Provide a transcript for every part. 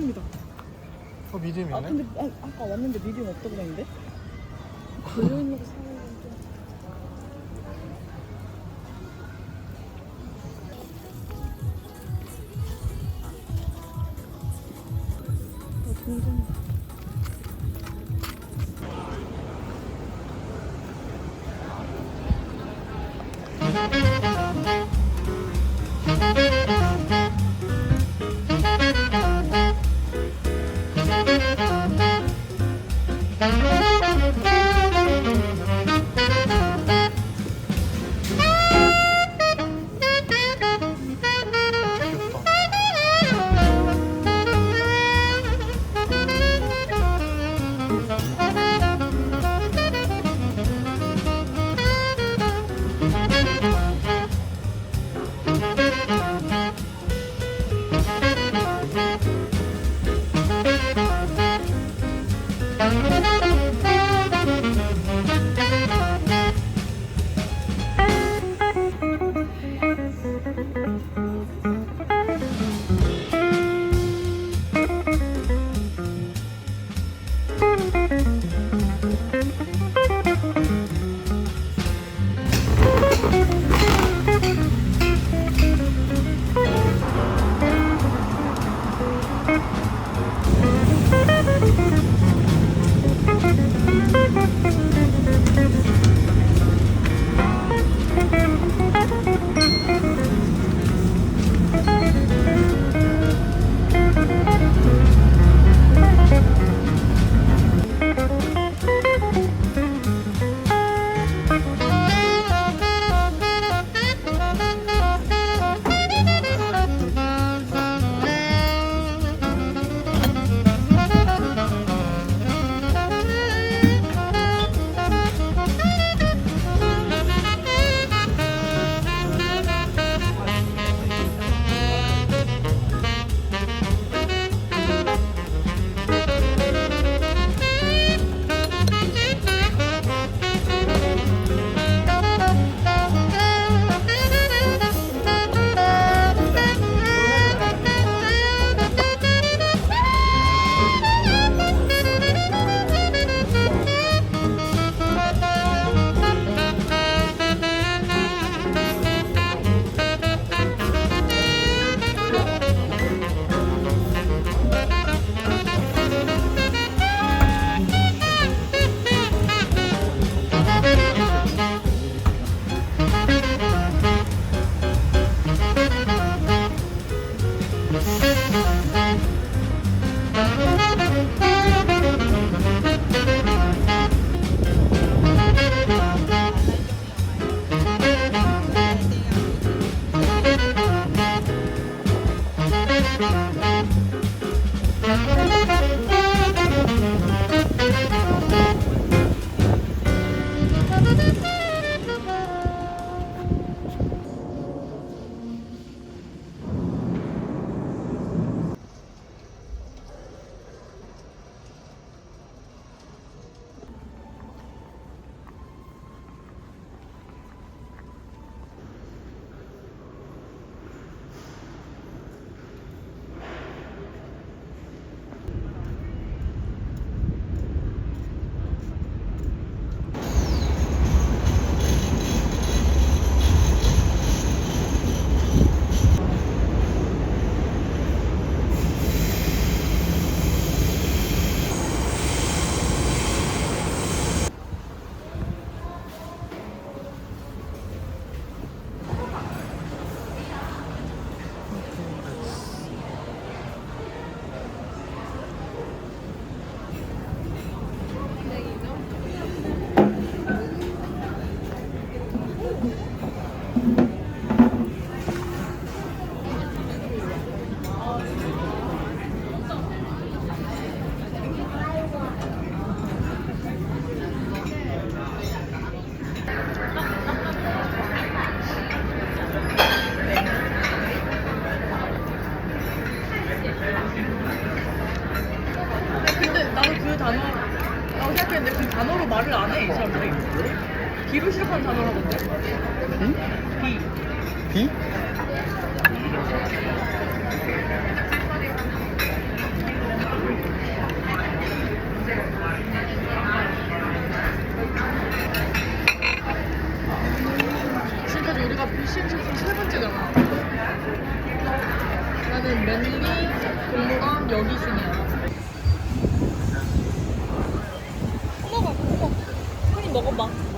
미디움이다. 어 미디움이네. 아 근데 아, 까 왔는데 미디움 없다고 했는데? 커피? 지금까지 우리가 불신지수 세 번째잖아 나는 맨리 공무원 여기 중이야 엄마가 먹어 손님 먹어봐.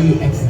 free exercise.